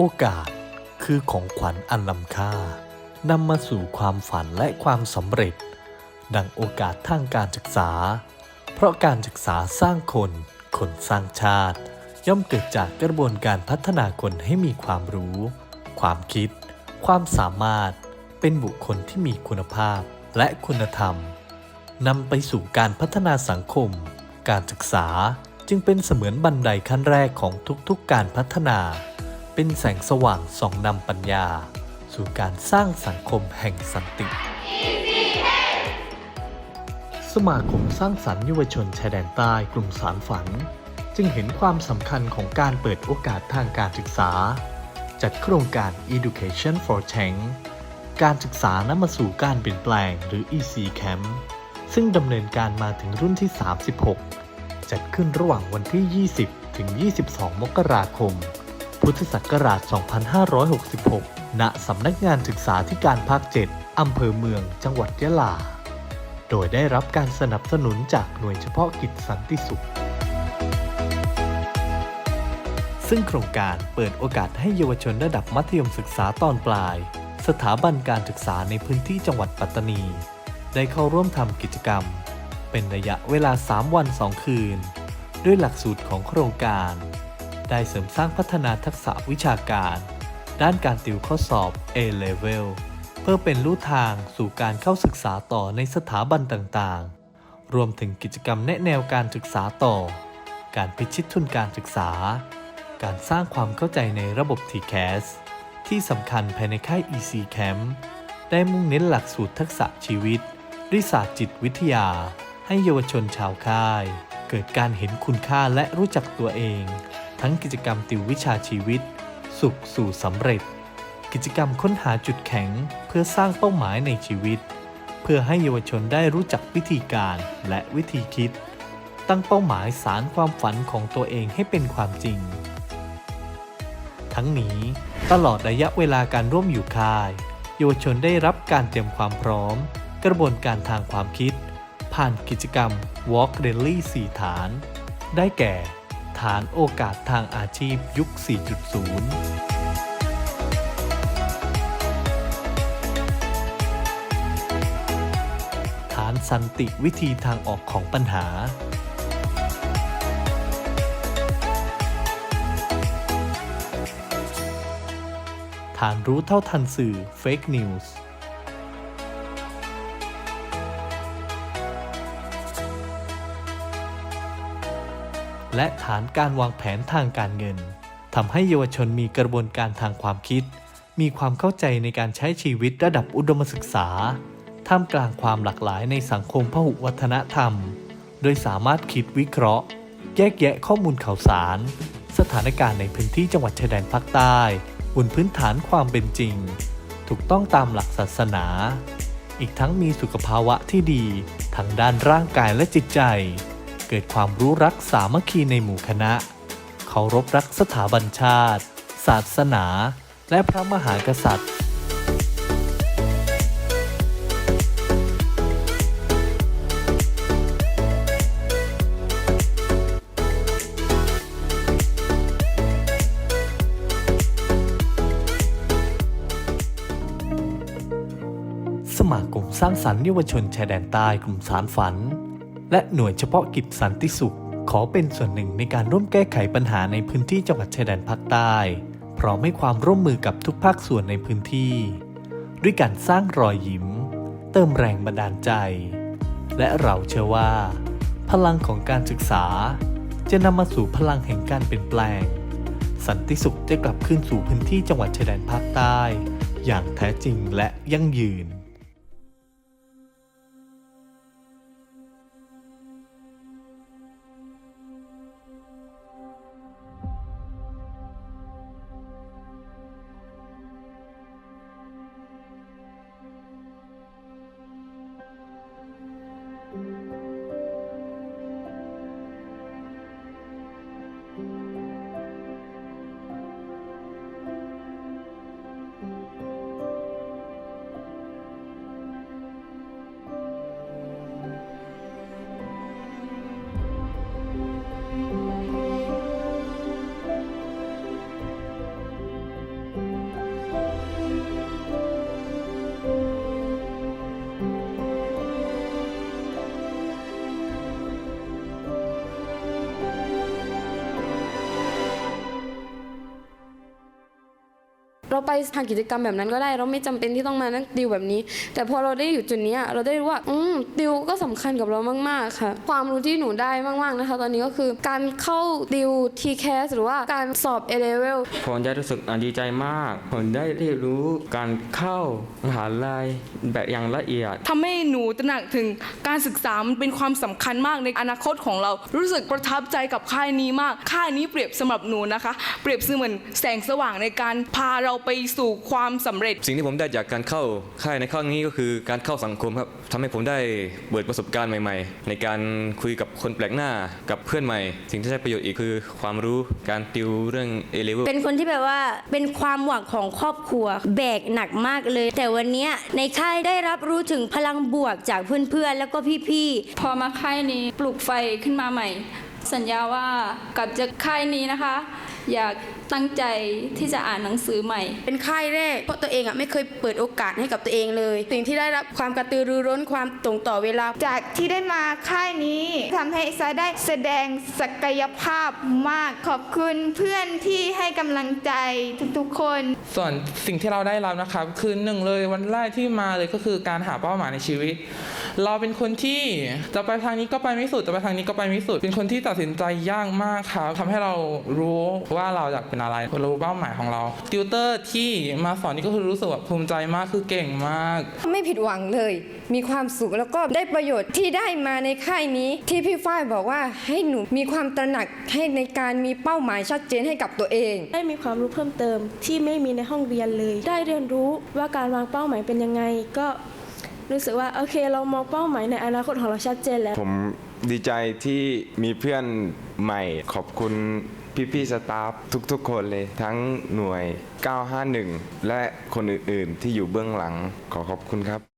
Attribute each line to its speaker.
Speaker 1: โอกาสคือของขวัญอันล้ำค่านำมาสู่ความฝันและความสำเร็จ ดังโอกาสทางการศึกษา เพราะการศึกษาสร้างคน คนสร้างชาติ ย่อมเกิดจากกระบวนการพัฒนาคนให้มีความรู้ ความคิด ความสามารถ เป็นบุคคลที่มีคุณภาพและคุณธรรมนำไปสู่การพัฒนาสังคม การศึกษาจึงเป็นเสมือนบันไดขั้นแรกของทุกๆการพัฒนา เป็นแสงสว่างส่องนำปัญญา สู่การสร้างสังคมแห่งสันติ สมาคมสร้างสรรค์เยาวชนชายแดนใต้กลุ่มสารฝัน จึงเห็นความสำคัญของการเปิดโอกาสทางการศึกษา จัดโครงการ Education for Change การศึกษานำมาสู่การเปลี่ยนแปลงหรือ EC Camp ซึ่งดำเนินการมาถึงรุ่นที่ 36 จัดขึ้นระหว่างวันที่ 20 ถึง 22 มกราคม พุทธศักราช 2566 ณ สำนักงานศึกษาธิการภาค 7 อำเภอเมือง จังหวัดยะลา โดยได้รับการสนับสนุนจากหน่วยเฉพาะกิจสันติสุข ซึ่งโครงการเปิดโอกาสให้เยาวชนระดับมัธยมศึกษาตอนปลาย สถาบันการศึกษาในพื้นที่จังหวัดปัตตานี ได้เข้าร่วมทำกิจกรรม เป็นระยะเวลา 3 วัน 2 คืน ด้วยหลักสูตรของโครงการ ได้เสริมสร้างพัฒนาทักษะวิชาการ ด้านการติวข้อสอบ A-Level เพื่อเป็นลู่ทางสู่การเข้าศึกษาต่อในสถาบันต่างๆ รวมถึงกิจกรรมแนะแนวการศึกษาต่อ การพิชิตทุนการศึกษา การสร้างความเข้าใจในระบบ TCAS ที่สำคัญภายในค่าย EC Camp ได้มุ่งเน้นหลักสูตรทักษะชีวิตริศาสตร์จิตวิทยา ให้เยาวชนชาวค่าย เกิดการเห็นคุณค่าและรู้จักตัวเอง ทั้งกิจกรรมติววิชาชีวิต สุขสู่สำเร็จ กิจกรรมค้นหาจุดแข็งเพื่อสร้างเป้าหมายในชีวิต เพื่อให้เยาวชนได้รู้จักวิธีการและวิธีคิด ตั้งเป้าหมายสารความฝันของตัวเองให้เป็นความจริง ทั้งนี้ตลอดระยะเวลาการร่วมอยู่ค่าย เยาวชนได้รับการเตรียมความพร้อม กระบวนการทางความคิด ผ่านกิจกรรม Walk Rally 4 ฐาน ได้แก่ ฐานโอกาสทางอาชีพยุค 4.0ฐานสันติวิธีทางออกของปัญหา ฐานรู้เท่าทันสื่อ Fake News และฐานการวางแผนทางการเงินทำให้เยาวชนมีกระบวนการทางความคิด มีความเข้าใจในการใช้ชีวิตระดับอุดมศึกษา ท่ามกลางความหลากหลายในสังคมพหุวัฒนธรรม โดยสามารถคิดวิเคราะห์ แยกแยะข้อมูลข่าวสาร สถานการณ์ในพื้นที่จังหวัดชายแดนภาคใต้บนพื้นฐานความเป็นจริง ถูกต้องตามหลักศาสนา อีกทั้งมีสุขภาวะที่ดีทั้งด้านร่างกายและจิตใจ เกิดความรู้รักสามัคคีในหมู่คณะ เคารพรักสถาบันชาติ ศาสนา และพระมหากษัตริย์ สมาคมสร้างสรรค์เยาวชนชายแดนใต้กลุ่มสารฝัน และหน่วยเฉพาะกิจสันติสุข ขอเป็นส่วนหนึ่งในการร่วมแก้ไขปัญหาในพื้นที่จังหวัดชายแดนภาคใต้พร้อมให้ความร่วมมือกับทุกภาคส่วนในพื้นที่ ด้วยการสร้างรอยยิ้ม เติมแรงบันดาลใจ และเราเชื่อว่า พลังของการศึกษา จะนำมาสู่พลังแห่งการเปลี่ยนแปลง สันติสุขจะกลับคืนสู่พื้นที่จังหวัดชายแดนภาคใต้ อย่างแท้จริงและยั่งยืน
Speaker 2: เราไปทางกิจกรรมแบบนั้นก็ได้ เราไม่จำเป็นที่ต้องมานั่งติวแบบนี้ แต่พอเราได้อยู่จุดนี้เราได้รู้ว่า อืมติวก็ สำคัญกับเรามาก ๆ ค่ะ ความรู้ที่หนูได้มาก ๆ นะคะ ตอนนี้ก็คือการเข้าติว TCAS หรือว่าการสอบ A level
Speaker 3: ผมจะรู้สึกอะดีใจมาก ผมได้เรียนรู้การเข้ามหาลัยแบบอย่างละเอียด
Speaker 4: ทำให้หนูตระหนักถึงการศึกษามันเป็นความสำคัญมากในอนาคตของเรา รู้สึกประทับใจกับค่ายนี้มาก ค่ายนี้เปรียบสำหรับหนูนะคะ เปรียบเสมือนแสงสว่างในการพาเราไปสู่ความสำเร็จ
Speaker 3: สิ่งที่ผมได้จากการเข้าค่ายในครั้งนี้ก็คือการเข้าสังคมครับทำให้ผมได้เปิดประสสบการณ์ใหม่ ๆ ในการคุยกับคนแปลกหน้ากับเพื่อนใหม่ สิ่งที่ได้ประโยชน์อีกคือความรู้การติวเรื่องเอเลเว
Speaker 5: เป็นคนที่แบบว่าเป็นความหวังของครอบครัวแบกหนักมากเลย แต่วันนี้ในค่ายได้รับรู้ถึงพลังบวกจากเพื่อนๆแล้วก็พี่ๆ
Speaker 6: พอมาค่ายนี้ปลุกไฟขึ้นมาใหม่ สัญญาว่ากลับจากค่ายนี้นะคะ อยาก ตั้งใจที่จะอ่านหนังสือใหม่
Speaker 2: เป็นค่ายแรก เพราะตัวเองอะไม่เคยเปิดโอกาสให้กับตัวเองเลย สิ่งที่ได้รับความกระตือรือร้นความตรงต่อเวลา
Speaker 7: จากที่ได้มาค่ายนี้ทำให้ซาได้แสดงศักยภาพมากขอบคุณเพื่อนที่ให้กำลังใจทุกๆคน
Speaker 8: ส่วนสิ่งที่เราได้รับนะครับคือหนึ่งเลยวันแรกที่มาเลยก็คือการหาเป้าหมายในชีวิต เราเป็นคนที่จะไปทางนี้ก็ไปไม่สุดจะไปทางนี้ก็ไปไม่สุด เป็นคนที่ตัดสินใจยากมากครับทำให้เรารู้ว่าเราอยากเป็นอะไรรู้เป้าหมายของเราติวเตอร์ที่มาสอนนี่ก็คือรู้สึกแบบภูมิใจมากคือเก่งมาก
Speaker 9: ไม่ผิดหวังเลย มีความสุขแล้วก็ได้ประโยชน์ที่ได้มาในค่ายนี้ ที่พี่ฝ้ายบอกว่าให้หนูมีความตระหนักให้ในการมีเป้าหมายชัดเจนให้กับตัวเอง
Speaker 10: ได้มีความรู้เพิ่มเติมที่ไม่มีในห้องเรียนเลย ได้เรียนรู้ว่าการวางเป้าหมายเป็นยังไงก็รู้สึกว่าโอเคเรามองเป้าหมายในอนาคตของเราชัดเจนแล้ว
Speaker 11: ผมดีใจที่มีเพื่อนใหม่ขอบคุณ พี่ๆสตาฟทุกๆ คนเลยทั้งหน่วย 951 และคนอื่นๆ ที่อยู่เบื้องหลังขอขอบคุณครับ